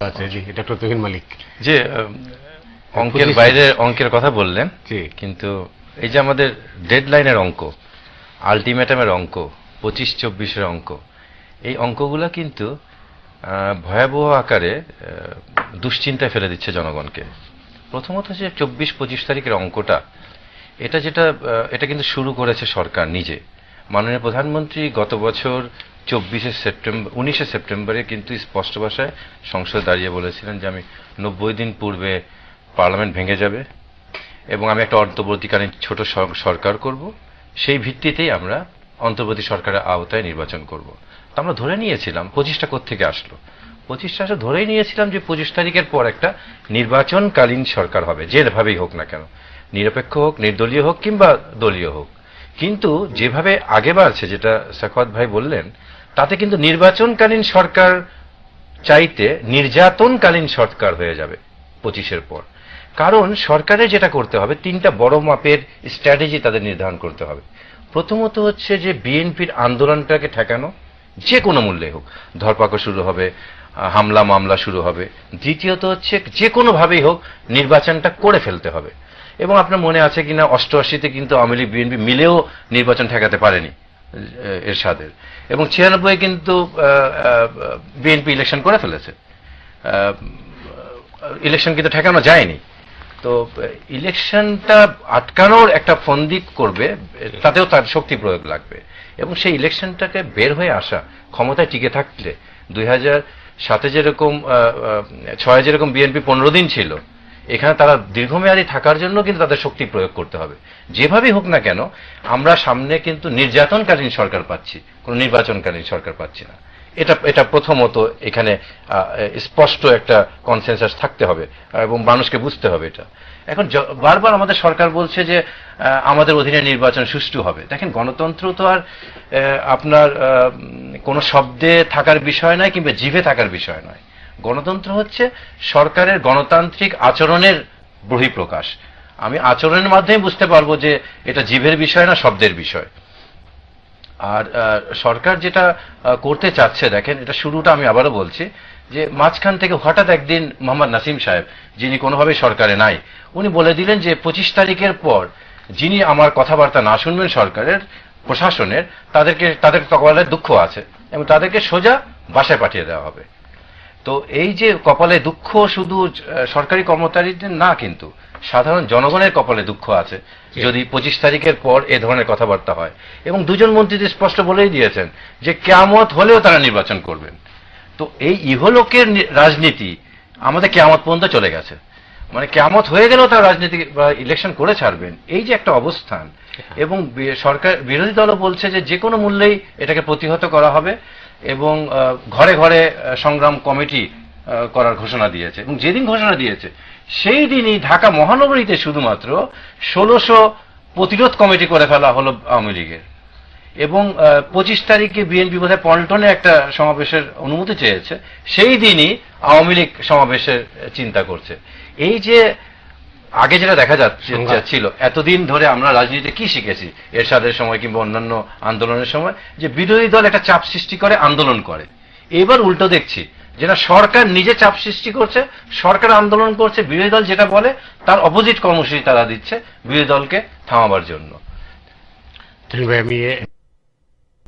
আছে জি ডক্টর তহিন মালিক। যে অঙ্কের বাইরে অঙ্কের কথা বললেন জি। কিন্তু এই যে আমাদের ডেডলাইনের অঙ্ক আলটিমেটামের অঙ্ক পঁচিশ চব্বিশের অঙ্ক এই অঙ্কগুলো কিন্তু ভয়াবহ আকারে দুশ্চিন্তায় ফেলে দিচ্ছে জনগণকে। প্রথমত যে চব্বিশ পঁচিশ তারিখের অঙ্কটা এটা যেটা এটা কিন্তু শুরু করেছে সরকার নিজে। মাননীয় প্রধানমন্ত্রী গত বছর চব্বিশে সেপ্টেম্বর, উনিশে সেপ্টেম্বরে কিন্তু স্পষ্ট ভাষায় সংসদে দাঁড়িয়ে বলেছিলেন যে আমি নব্বই দিন পূর্বে পার্লামেন্ট ভেঙে যাবে এবং আমি একটা অন্তর্বর্তীকালীন ছোট সর- সরকার করব। সেই ভিত্তিতেই আমরা অন্তর্বর্তী সরকারের আওতায় নির্বাচন করব। তো আমরা ধরে নিয়েছিলাম পঁচিশটা থেকে আসলো? পঁচিশটা আসলে ধরেই নিয়েছিলাম যে পঁচিশ তারিখের পর একটা নির্বাচনকালীন সরকার হবে যেভাবেই হোক না কেন। নিরপেক্ষ হোক, নির্দলীয় হোক কিংবা দলীয় হোক। কিন্তু যেভাবে আগে বাড়ছে যেটা সাখাওয়াত ভাই বললেন, তাতে কিন্তু নির্বাচনকালীন সরকার চাইতে নির্যাতনকালীন সরকার হয়ে যাবে পঁচিশের পর। কারণ সরকারের যেটা করতে হবে, তিনটা বড় মাপের স্ট্র্যাটেজি তাদের নির্ধারণ করতে হবে। প্রথমত হচ্ছে যে বিএনপির আন্দোলনটাকে ঠেকানো, যে কোনো মূল্যে হোক। ধরপাকড় শুরু হবে, হামলা মামলা শুরু হবে। দ্বিতীয়ত হচ্ছে যে কোনোভাবেই হোক, নির্বাচনটা করে ফেলতে হবে। এবং আপনার মনে আছে কিনা, অষ্টআশিতে কিন্তু আওয়ামী লীগ, বিএনপি মিলেও নির্বাচন ঠেকাতে পারেনি এরশাদের। এবং ছিয়ানব্বই কিন্তু বিএনপি ইলেকশন করে ফেলেছে। ইলেকশন কিন্তু ঠেকানো যায়নি। তো, ইলেকশনটা আটকানোর একটা ফন্দি করবে, তাতেও তার শক্তি প্রয়োগ লাগবে। এবং সেই ইলেকশনটাকে বের হয়ে আসা, ক্ষমতায় টিকে থাকলে, দুই হাজার সাতে যেরকম ছয় যেরকম বিএনপি পনেরো দিন ছিল এখানে তারা দীর্ঘমেয়াদী থাকার জন্য কিন্তু তাদের শক্তি প্রয়োগ করতে হবে। যেভাবেই হোক না কেন, আমরা সামনে কিন্তু নির্যাতনকালীন সরকার পাচ্ছি, কোনো নির্বাচনকালীন সরকার পাচ্ছি না। এটা এটা প্রথমত এখানে স্পষ্ট একটা কনসেনসাস থাকতে হবে এবং মানুষকে বুঝতে হবে এটা। এখন বারবার আমাদের সরকার বলছে যে আমাদের অধীনে নির্বাচন সুষ্ঠু হবে। দেখেন, গণতন্ত্র তো আর আপনার কোনো শব্দে থাকার বিষয় নয় কিংবা জিভে থাকার বিষয় নয়। গণতন্ত্র হচ্ছে সরকারের গণতান্ত্রিক আচরণের বহিঃপ্রকাশ। আমি আচরণের মাধ্যমে বুঝতে পারব যে এটা জীবের বিষয় না শব্দের বিষয়। আর সরকার যেটা করতে চাচ্ছে, দেখেন, এটা শুরুটা আমি আবারও বলছি, যে মাঝখান থেকে হঠাৎ একদিন মোহাম্মদ নাসিম সাহেব, যিনি কোনোভাবে সরকারে নাই, উনি বলে দিলেন যে পঁচিশ তারিখের পর যিনি আমার কথাবার্তা না শুনবেন সরকারের, প্রশাসনের, তাদেরকে, তাদের কপালে দুঃখ আছে এবং তাদেরকে সোজা বাসায় পাঠিয়ে দেওয়া হবে। তো এই যে কপালে দুঃখ শুধু সরকারি কর্মচারীদের না কিন্তু সাধারণ জনগণের কপালে দুঃখ আছে যদি পঁচিশ তারিখের পর এ ধরনের কথাবার্তা হয়। এবং দুজন মন্ত্রী স্পষ্ট বলেই দিয়েছেন যে কেয়ামত হলেও তারা নির্বাচন করবেন। তো এই ইহলোকের রাজনীতি আমাদের কেয়ামত পর্যন্ত চলে গেছে। মানে কেয়ামত হয়ে গেলেও তারা রাজনীতি, বা ইলেকশন করে ছাড়বেন। এই যে একটা অবস্থান, এবং সরকার, বিরোধী দলও বলছে যে যে কোনো মূল্যেই এটাকে প্রতিহত করা হবে, এবং ঘরে ঘরে সংগ্রাম কমিটি করার ঘোষণা দিয়েছে। এবং যেদিন ঘোষণা দিয়েছে, সেই দিনই ঢাকা মহানগরীতে শুধুমাত্র ষোলোশো প্রতিরোধ কমিটি করে ফেলা হলো আওয়ামী লীগের। এবং পঁচিশ তারিখে বিএনপি বোধহয় পল্টনে একটা সমাবেশের অনুমতি চেয়েছে, সেই দিনই আওয়ামী লীগ সমাবেশের চিন্তা করছে। এই যে আগে যেটা দেখা যাচ্ছে সংঘাত। ছিল এতদিন ধরে আমরা রাজনীতিতে কি শিখেছি? এরশাদের সময় কিংবা অন্যান্য আন্দোলনের সময় যে বিরোধী দল একটা চাপ সৃষ্টি করে আন্দোলন করে। এবার উল্টো দেখছি যেটা সরকার নিজে চাপ সৃষ্টি করছে সরকার আন্দোলন করছে বিরোধী দল যেটা বলে তার অপোজিট কর্মসূচি তারা দিচ্ছে বিরোধী দলকে থামাবার জন্য। আমি